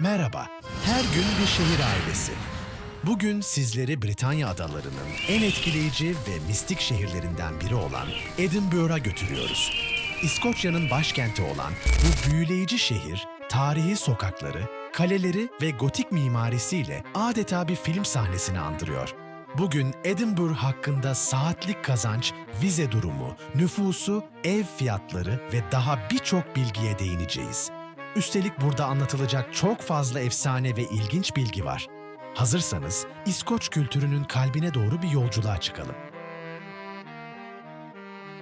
Merhaba, her gün bir şehir ailesi. Bugün sizleri Britanya adalarının en etkileyici ve mistik şehirlerinden biri olan Edinburgh'a götürüyoruz. İskoçya'nın başkenti olan bu büyüleyici şehir, tarihi sokakları, kaleleri ve gotik mimarisiyle adeta bir film sahnesini andırıyor. Bugün Edinburgh hakkında saatlik kazanç, vize durumu, nüfusu, ev fiyatları ve daha birçok bilgiye değineceğiz. Üstelik burada anlatılacak çok fazla efsane ve ilginç bilgi var. Hazırsanız İskoç kültürünün kalbine doğru bir yolculuğa çıkalım.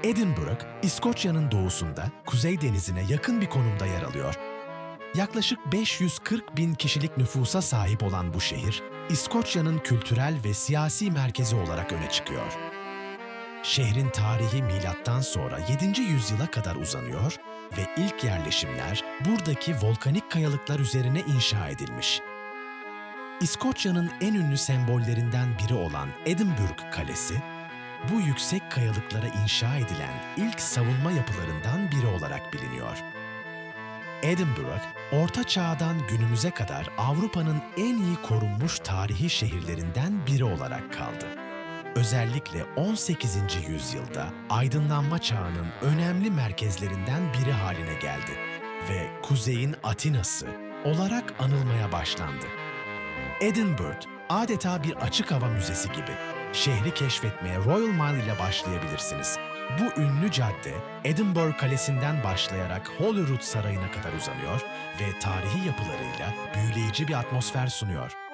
Edinburgh, İskoçya'nın doğusunda, Kuzey Denizi'ne yakın bir konumda yer alıyor. Yaklaşık 540 bin kişilik nüfusa sahip olan bu şehir, İskoçya'nın kültürel ve siyasi merkezi olarak öne çıkıyor. Şehrin tarihi milattan sonra 7. yüzyıla kadar uzanıyor ve ilk yerleşimler buradaki volkanik kayalıklar üzerine inşa edilmiş. İskoçya'nın en ünlü sembollerinden biri olan Edinburgh Kalesi, bu yüksek kayalıklara inşa edilen ilk savunma yapılarından biri olarak biliniyor. Edinburgh, Orta Çağ'dan günümüze kadar Avrupa'nın en iyi korunmuş tarihi şehirlerinden biri olarak kaldı. Özellikle 18. yüzyılda aydınlanma çağının önemli merkezlerinden biri haline geldi ve Kuzey'in Atinası olarak anılmaya başlandı. Edinburgh adeta bir açık hava müzesi gibi. Şehri keşfetmeye Royal Mile ile başlayabilirsiniz. Bu ünlü cadde Edinburgh Kalesi'nden başlayarak Holyrood Sarayı'na kadar uzanıyor ve tarihi yapılarıyla büyüleyici bir atmosfer sunuyor.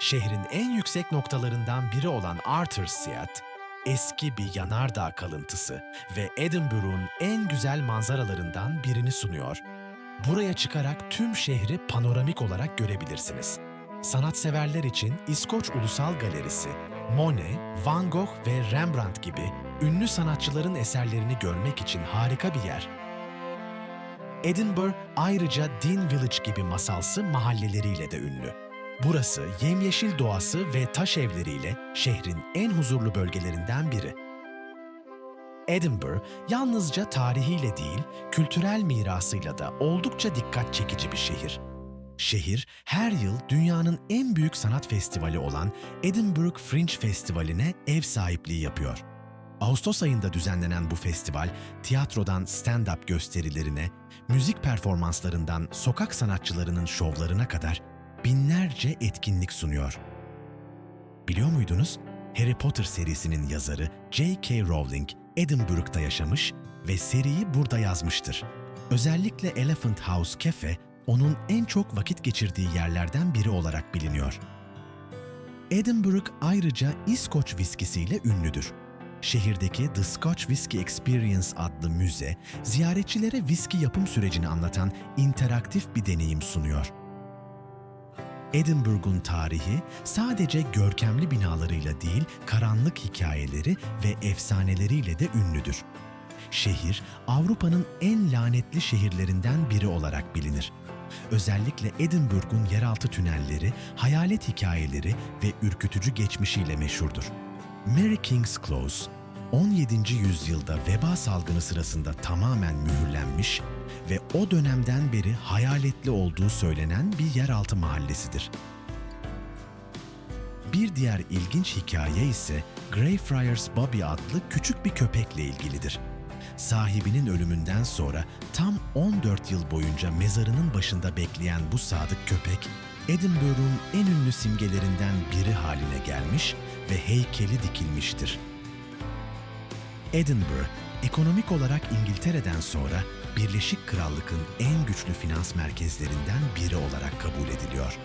Şehrin en yüksek noktalarından biri olan Arthur Seat, eski bir yanardağ kalıntısı ve Edinburgh'un en güzel manzaralarından birini sunuyor. Buraya çıkarak tüm şehri panoramik olarak görebilirsiniz. Sanatseverler için İskoç Ulusal Galerisi, Monet, Van Gogh ve Rembrandt gibi ünlü sanatçıların eserlerini görmek için harika bir yer. Edinburgh ayrıca Dean Village gibi masalsı mahalleleriyle de ünlü. Burası yemyeşil doğası ve taş evleriyle şehrin en huzurlu bölgelerinden biri. Edinburgh yalnızca tarihiyle değil, kültürel mirasıyla da oldukça dikkat çekici bir şehir. Şehir her yıl dünyanın en büyük sanat festivali olan Edinburgh Fringe Festivali'ne ev sahipliği yapıyor. Ağustos ayında düzenlenen bu festival, tiyatrodan stand-up gösterilerine, müzik performanslarından sokak sanatçılarının şovlarına kadar binlerce etkinlik sunuyor. Biliyor muydunuz? Harry Potter serisinin yazarı J.K. Rowling Edinburgh'da yaşamış ve seriyi burada yazmıştır. Özellikle Elephant House Cafe onun en çok vakit geçirdiği yerlerden biri olarak biliniyor. Edinburgh ayrıca İskoç viskisiyle ünlüdür. Şehirdeki The Scotch Whisky Experience adlı müze, ziyaretçilere viski yapım sürecini anlatan interaktif bir deneyim sunuyor. Edinburgh'un tarihi sadece görkemli binalarıyla değil, karanlık hikayeleri ve efsaneleriyle de ünlüdür. Şehir, Avrupa'nın en lanetli şehirlerinden biri olarak bilinir. Özellikle Edinburgh'un yeraltı tünelleri, hayalet hikayeleri ve ürkütücü geçmişiyle meşhurdur. Mary King's Close, 17. yüzyılda veba salgını sırasında tamamen mühürlenmiş ve o dönemden beri hayaletli olduğu söylenen bir yeraltı mahallesidir. Bir diğer ilginç hikaye ise Greyfriars Bobby adlı küçük bir köpekle ilgilidir. Sahibinin ölümünden sonra tam 14 yıl boyunca mezarının başında bekleyen bu sadık köpek, Edinburgh'un en ünlü simgelerinden biri haline gelmiş ve heykeli dikilmiştir. Edinburgh, ekonomik olarak İngiltere'den sonra Birleşik Krallık'ın en güçlü finans merkezlerinden biri olarak kabul ediliyor.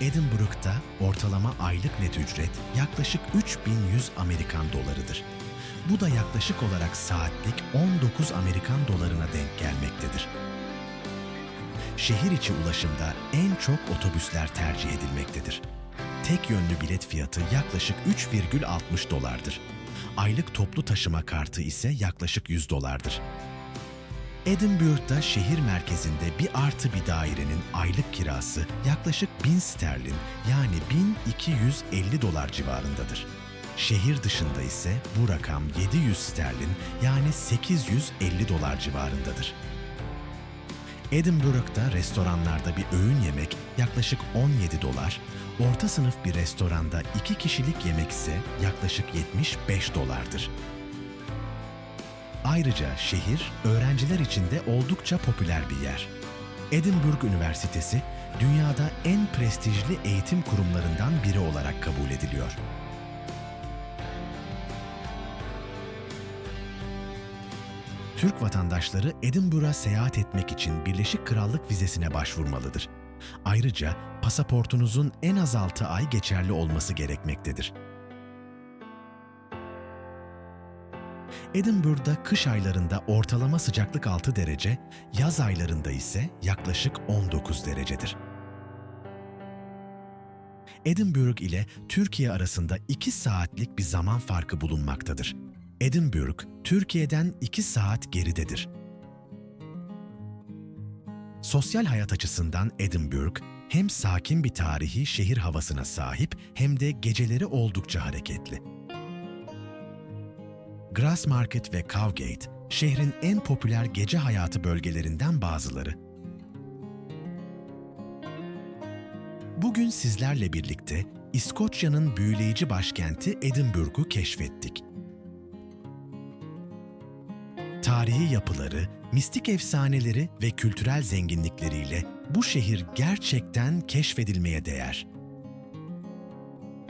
Edinburgh'da ortalama aylık net ücret yaklaşık 3100 Amerikan dolarıdır. Bu da yaklaşık olarak saatlik 19 Amerikan dolarına denk gelmektedir. Şehir içi ulaşımda en çok otobüsler tercih edilmektedir. Tek yönlü bilet fiyatı yaklaşık 3,60 dolardır. Aylık toplu taşıma kartı ise yaklaşık 100 dolardır. Edinburgh'da şehir merkezinde bir artı bir dairenin aylık kirası yaklaşık 1000 sterlin yani 1250 dolar civarındadır. Şehir dışında ise bu rakam 700 sterlin yani 850 dolar civarındadır. Edinburgh'da restoranlarda bir öğün yemek yaklaşık 17 dolar, orta sınıf bir restoranda iki kişilik yemek ise yaklaşık 75 dolardır. Ayrıca şehir öğrenciler için de oldukça popüler bir yer. Edinburgh Üniversitesi dünyada en prestijli eğitim kurumlarından biri olarak kabul ediliyor. Türk vatandaşları Edinburgh'a seyahat etmek için Birleşik Krallık vizesine başvurmalıdır. Ayrıca pasaportunuzun en az 6 ay geçerli olması gerekmektedir. Edinburgh'da kış aylarında ortalama sıcaklık 6 derece, yaz aylarında ise yaklaşık 19 derecedir. Edinburgh ile Türkiye arasında 2 saatlik bir zaman farkı bulunmaktadır. Edinburgh, Türkiye'den 2 saat geridedir. Sosyal hayat açısından Edinburgh, hem sakin bir tarihi şehir havasına sahip hem de geceleri oldukça hareketli. Grassmarket ve Cowgate, şehrin en popüler gece hayatı bölgelerinden bazıları. Bugün sizlerle birlikte İskoçya'nın büyüleyici başkenti Edinburgh'u keşfettik. Tarihi yapıları, mistik efsaneleri ve kültürel zenginlikleriyle bu şehir gerçekten keşfedilmeye değer.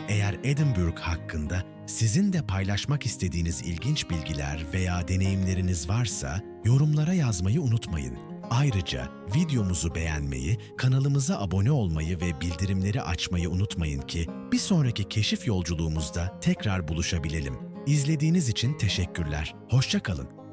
Eğer Edinburgh hakkında sizin de paylaşmak istediğiniz ilginç bilgiler veya deneyimleriniz varsa yorumlara yazmayı unutmayın. Ayrıca videomuzu beğenmeyi, kanalımıza abone olmayı ve bildirimleri açmayı unutmayın ki bir sonraki keşif yolculuğumuzda tekrar buluşabilelim. İzlediğiniz için teşekkürler. Hoşça kalın.